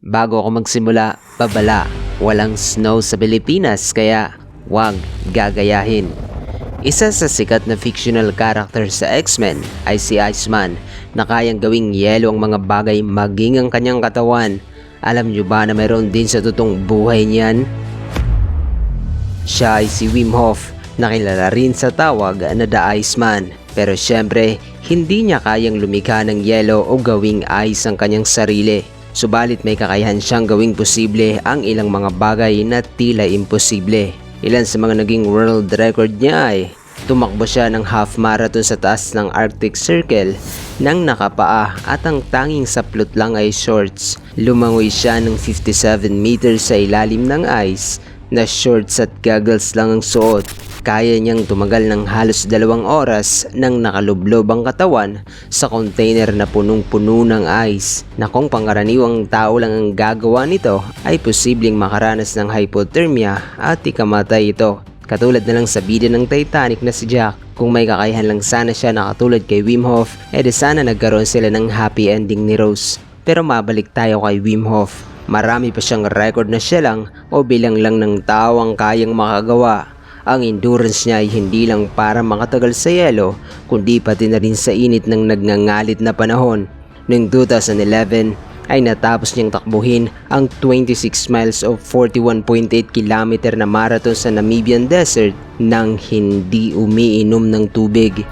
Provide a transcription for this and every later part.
Bago ako magsimula, babala, walang snow sa Pilipinas kaya wag gagayahin. Isa sa sikat na fictional character sa X-Men ay si Iceman na kayang gawing yelo ang mga bagay maging ang kanyang katawan. Alam nyo ba na mayroon din sa totoong buhay niyan? Siya ay si Wim Hof na kilala rin sa tawag na The Iceman. Pero syempre, hindi niya kayang lumikha ng yelo o gawing ice ang kanyang sarili. Subalit may kakayahan siyang gawing posible ang ilang mga bagay na tila imposible. Ilan sa mga naging world record niya ay tumakbo siya ng half marathon sa taas ng Arctic Circle nang nakapaa at ang tanging saplot lang ay shorts. Lumangoy siya ng 57 meters sa ilalim ng ice na shorts at goggles lang ang suot. Kaya niyang tumagal ng halos dalawang oras nang nakalublob ang katawan sa container na punong-puno ng ice na kung pangkaraniwang tao lang ang gagawa nito ay posibleng makaranas ng hypothermia at ikamatay ito. Katulad na lang sa bida ng Titanic na si Jack. Kung may kakayahan lang sana siya na katulad kay Wim Hof, edi sana nagkaroon sila ng happy ending ni Rose. Pero mabalik tayo kay Wim Hof. Marami pa siyang record na siya lang o bilang lang ng tao ang kayang makagawa. Ang endurance niya ay hindi lang para makatagal sa yelo, kundi pati na rin sa init ng nagngangalit na panahon. Noong 2011 ay natapos niyang takbuhin ang 26 miles of 41.8 kilometer na marathon sa Namibian Desert nang hindi umiinom ng tubig.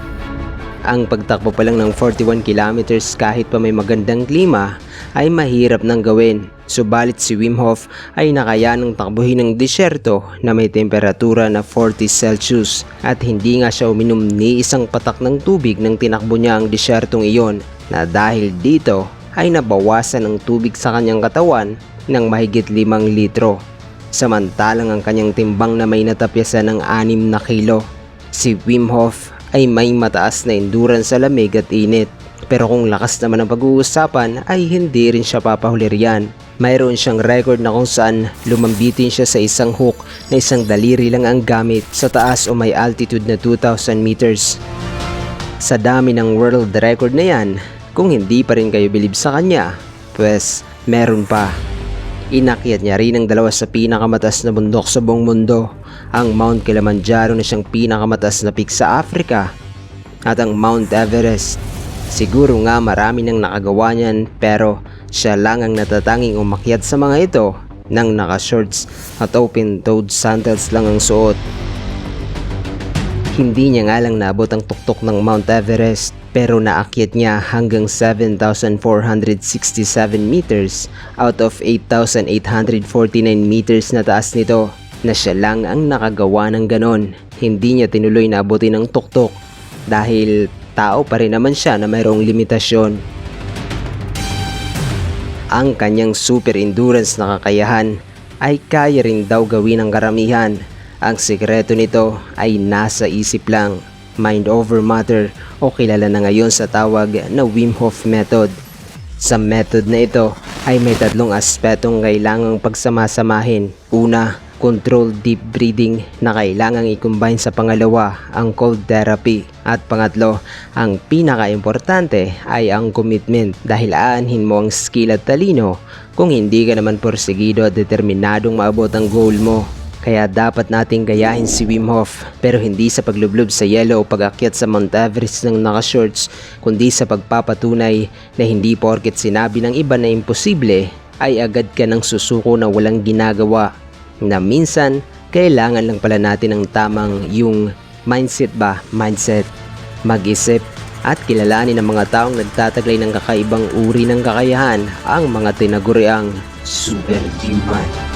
Ang pagtakbo pa lang ng 41 kilometers kahit pa may magandang klima ay mahirap nang gawin. Subalit si Wim Hof ay nakayanang takbuhin ng disyerto na may temperatura na 40 Celsius at hindi nga siya uminom ni isang patak ng tubig nang tinakbo niya ang disyertong iyon na dahil dito ay nabawasan ng tubig sa kanyang katawan ng mahigit 5 litro. Samantalang ang kanyang timbang na may natapyasan ng 6 na kilo. Si Wim Hof ay may mataas na endurance sa lamig at init. Pero kung lakas naman ang pag-uusapan ay hindi rin siya papahuli riyan. Mayroon siyang record na kung saan lumambitin siya sa isang hook na isang daliri lang ang gamit sa taas o may altitude na 2,000 meters. Sa dami ng world record na yan, kung hindi pa rin kayo bilib sa kanya, pues meron pa. Inakyat niya rin ang dalawa sa pinakamataas na bundok sa buong mundo, ang Mount Kilimanjaro na siyang pinakamataas na peak sa Africa at ang Mount Everest. Siguro nga marami nang nakagawa niyan pero siya lang ang natatanging umakyat sa mga ito nang naka-shorts at open-toed sandals lang ang suot. Hindi niya nga lang naabot ang tuktok ng Mount Everest pero naakyat niya hanggang 7,467 meters out of 8,849 meters na taas nito na siya lang ang nakagawa ng ganon. Hindi niya tinuloy na abutin ang tuktok dahil tao pa rin naman siya na mayroong limitasyon. Ang kanyang super endurance na kakayahan ay kaya rin daw gawin ng karamihan. Ang sikreto nito ay nasa isip lang, mind over matter o kilala na ngayon sa tawag na Wim Hof Method. Sa method na ito ay may tatlong aspetong kailangang pagsamasamahin. Una, controlled deep breathing na kailangang i-combine sa pangalawa, ang cold therapy. At pangatlo, ang pinaka-importante ay ang commitment dahil aanhin mo ang skill at talino kung hindi ka naman porsigido at determinadong maabot ang goal mo. Kaya dapat nating gayahin si Wim Hof pero hindi sa paglublob sa yelo o pag-akyat sa Mount Everest ng naka-shorts kundi sa pagpapatunay na hindi porket sinabi ng iba na imposible ay agad ka ng susuko na walang ginagawa na minsan kailangan lang pala natin ng tamang yung mindset ba, mindset, mag-isip at kilalanin ng mga taong nagtataglay ng kakaibang uri ng kakayahan ang mga tinaguriang superhuman.